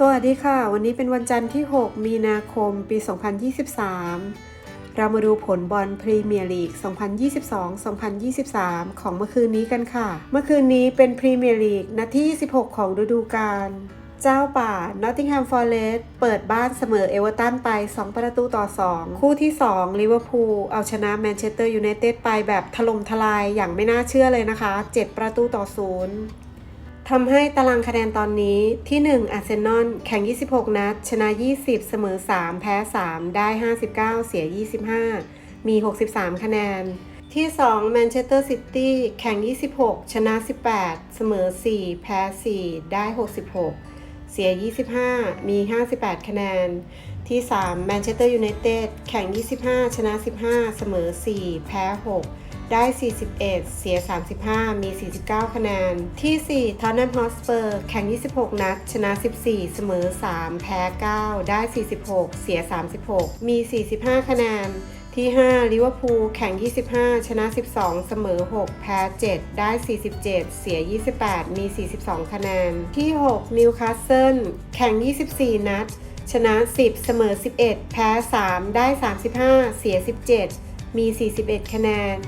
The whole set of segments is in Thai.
สวัสดีค่ะ วันนี้เป็นวันจันทร์ที่ 6 มีนาคม ปี 2023 เรามาดูผลบอลพรีเมียร์ลีก 2022-2023 ของเมื่อคืนนี้กันค่ะ เมื่อคืนนี้เป็นพรีเมียร์ลีกนัดที่ 26 ของฤดูกาล เจ้าป่า Nottingham Forest เปิดบ้านเสมอเอเวอร์ตันไป 2 ประตูต่อ 2 คู่ที่2ลิเวอร์พูลเอาชนะแมนเชสเตอร์ยูไนเต็ดไปแบบถล่มทลายอย่างไม่น่าเชื่อเลยนะคะ 7 ประตูต่อ 0 ทำให้ตารางคะแนนตอนนี้ที่ 1 อาร์เซนอลแข่ง 26 นัด ชนะ 20 เสมอ 3 แพ้ 3 ได้ 59 เสีย 25 มี 63 คะแนน ที่ 2 แมนเชสเตอร์ซิตี้แข่ง 26 ชนะ 18 เสมอ 4 แพ้ 4 ได้ 66 เสีย 25 มี 58 คะแนน ที่ 3 แมนเชสเตอร์ยูไนเต็ดแข่ง 25 ชนะ 15 เสมอ 4 แพ้ 6 ได้ 41 เสีย 35 มี 49 คะแนน ที่ 4 ทอนนัมฮอสเปอร์แข่ง 26 นัด ชนะ 14 เสมอ 3 แพ้ 9 ได้ 46 เสีย 36 มี 45 คะแนน ที่ 5 ลิเวอร์พูลแข่ง 25 ชนะ 12 เสมอ 6 แพ้ 7 ได้ 47 เสีย 28 มี 42 คะแนน ที่ 6 นิวคาสเซิลแข่ง 24 นัด ชนะ 10 เสมอ 11 แพ้ 3 ได้ 35 เสีย 17 มี 41 คะแนน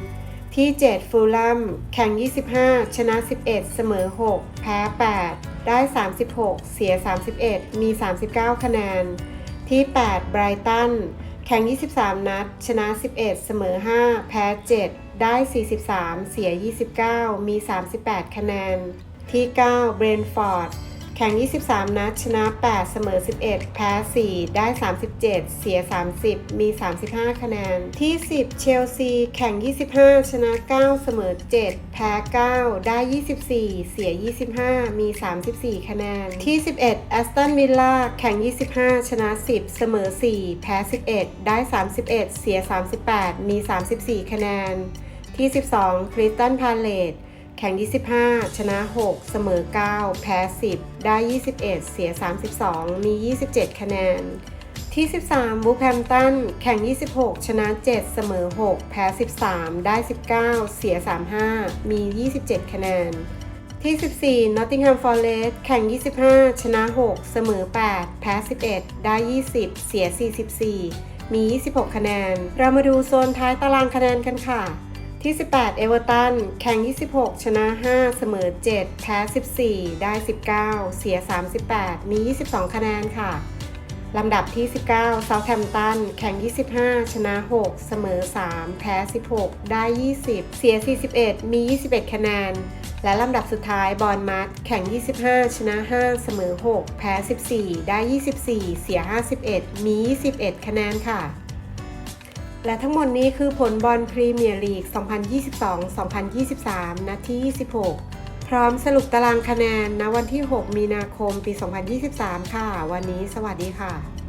ที่ 7 ฟูลัมแข่ง 25 ชนะ 11 เสมอ 6 แพ้ 8 ได้ 36 เสีย 31 มี 39 คะแนน ที่ 8 ไบรตัน แข่ง 23 นัด ชนะ 11 เสมอ 5 แพ้ 7 ได้ 43 เสีย 29 มี 38 คะแนน ที่ 9 เบรนฟอร์ดแข่ง 23 นัด ชนะ 8 เสมอ 11 แพ้ 4 ได้ 37 เสีย 30 มี 35 คะแนน ที่ 10 เชลซี แข่ง 25 ชนะ 9 เสมอ 7 แพ้ 9 ได้ 24 เสีย 25 มี 34 คะแนน ที่ 11 แอสตันวิลล่า แข่ง 25 ชนะ 10 เสมอ 4 แพ้ 11 ได้ 31 เสีย 38 มี 34 คะแนน ที่ 12 คริสตันพาเลต แข่ง 25 ชนะ 6 เสมอ 9 แพ้ 10 ได้ 21 เสีย 32 มี 27 คะแนน ที่ 13บูแพมตัน แข่ง 26 ชนะ 7 เสมอ 6 แพ้ 13 ได้ 19 เสีย 35 มี 27 คะแนน ที่ 14 Nottingham Forest แข่ง 25 ชนะ 6 เสมอ 8 แพ้ 11 ได้ 20 เสีย 44 มี 26 คะแนน เรามาดูโซนท้ายตารางคะแนนกันค่ะ ที่ 18 เอเวอร์ตัน แข่ง 26 ชนะ 5 เสมอ 7 แพ้ 14 ได้ 19 เสีย 38 มี 22 คะแนนค่ะ ลำดับที่ 19 เซาแฮมตัน แข่ง 25 ชนะ 6 เสมอ 3 แพ้ 16 ได้ 20 เสีย 41 มี 21 คะแนน และลำดับสุดท้ายบอลมัดแข่ง 25 ชนะ 5 เสมอ 6 แพ้ 14 ได้ 24 เสีย 51 มี 21 คะแนนค่ะ และทั้งหมดนี้คือผลบอลพรีเมียร์ลีก 2022-2023 นัดที่ 26 พร้อมสรุปตารางคะแนนณวันที่ 6 มีนาคม ปี 2023 ค่ะ วันนี้สวัสดีค่ะ